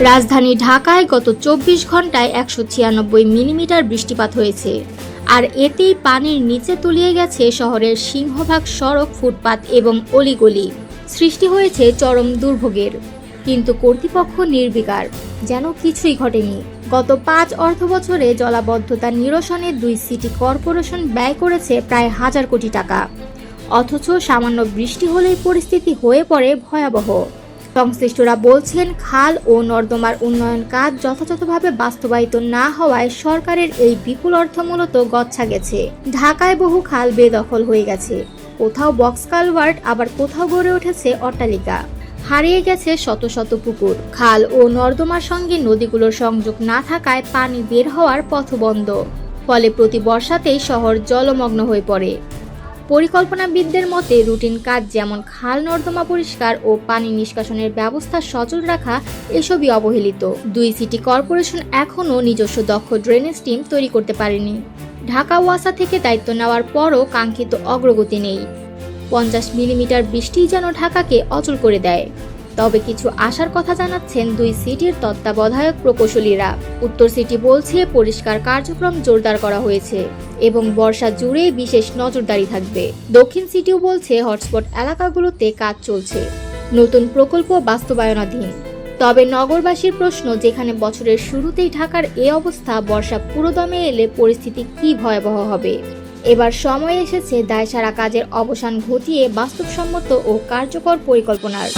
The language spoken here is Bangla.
রাজধানী ঢাকায় গত চব্বিশ ঘন্টায় একশো ছিয়ানব্বই মিলিমিটার বৃষ্টিপাত হয়েছে। আর এতেই পানির নিচে তলিয়ে গেছে শহরের সিংহভাগ সড়ক ফুটপাত এবং অলিগলি। সৃষ্টি হয়েছে চরম দুর্ভোগের। কিন্তু কর্তৃপক্ষ নির্বিকার, যেন কিছুই ঘটেনি। গত পাঁচ অর্থ বছরে জলাবদ্ধতা নিরসনে দুই সিটি কর্পোরেশন ব্যয় করেছে প্রায় হাজার কোটি টাকা। অথচ সামান্য বৃষ্টি হলেই পরিস্থিতি হয়ে পড়ে ভয়াবহ। সংশ্লিষ্টরা বলছেন, খাল ও নর্দমার উন্নয়ন কাজ যথাযথভাবে বাস্তবায়িত না হওয়ায় সরকারের এই বিপুল অর্থ মূলত গচ্ছা গেছে। ঢাকায় বহু খাল বেদখল হয়ে গেছে। কোথাও বক্স কালভার্ট, আবার কোথাও গড়ে উঠেছে অট্টালিকা। হারিয়ে গেছে শত শত পুকুর। খাল ও নর্দমার সঙ্গে নদীগুলোর সংযোগ না থাকায় পানি বের হওয়ার পথ বন্ধ ফলে প্রতি বর্ষাতেই শহর জলমগ্ন হয়ে পড়ে। পরিকল্পনাবিদদের মতে, রুটিন কাজ যেমন খাল নর্দমা পরিষ্কার ও পানি নিষ্কাশনের ব্যবস্থা সচল রাখা, এসবই অবহেলিত। দুই সিটি কর্পোরেশন এখনও নিজস্ব দক্ষ ড্রেনেজ টিম তৈরি করতে পারেনি। ঢাকা ওয়াসা থেকে দায়িত্ব নেওয়ার পরও কাঙ্ক্ষিত অগ্রগতি নেই। পঞ্চাশ মিলিমিটার বৃষ্টিই যেন ঢাকাকে অচল করে দেয়। তবে কিছু আশার কথা জানাচ্ছেন দুই সিটির তত্ত্বাবধায়ক প্রকৌশলীরা। উত্তর সিটি বলছে, পরিষ্কার কার্যক্রম জোরদার করা হয়েছে এবং বর্ষা জুড়ে বিশেষ নজরদারি থাকবে। দক্ষিণ সিটিও বলছে, হটস্পট এলাকাগুলোতে কাজ চলছে। নতুন প্রকল্প বাস্তবায়নাধীন। তবে নগরবাসীর প্রশ্ন, যেখানে বছরের শুরুতেই ঢাকার এ অবস্থা, বর্ষা পুরোদমে এলে পরিস্থিতি কি ভয়াবহ হবে? এবার সময় এসেছে দায়সারা কাজের অবসান ঘটিয়ে বাস্তবসম্মত ও কার্যকর পরিকল্পনার।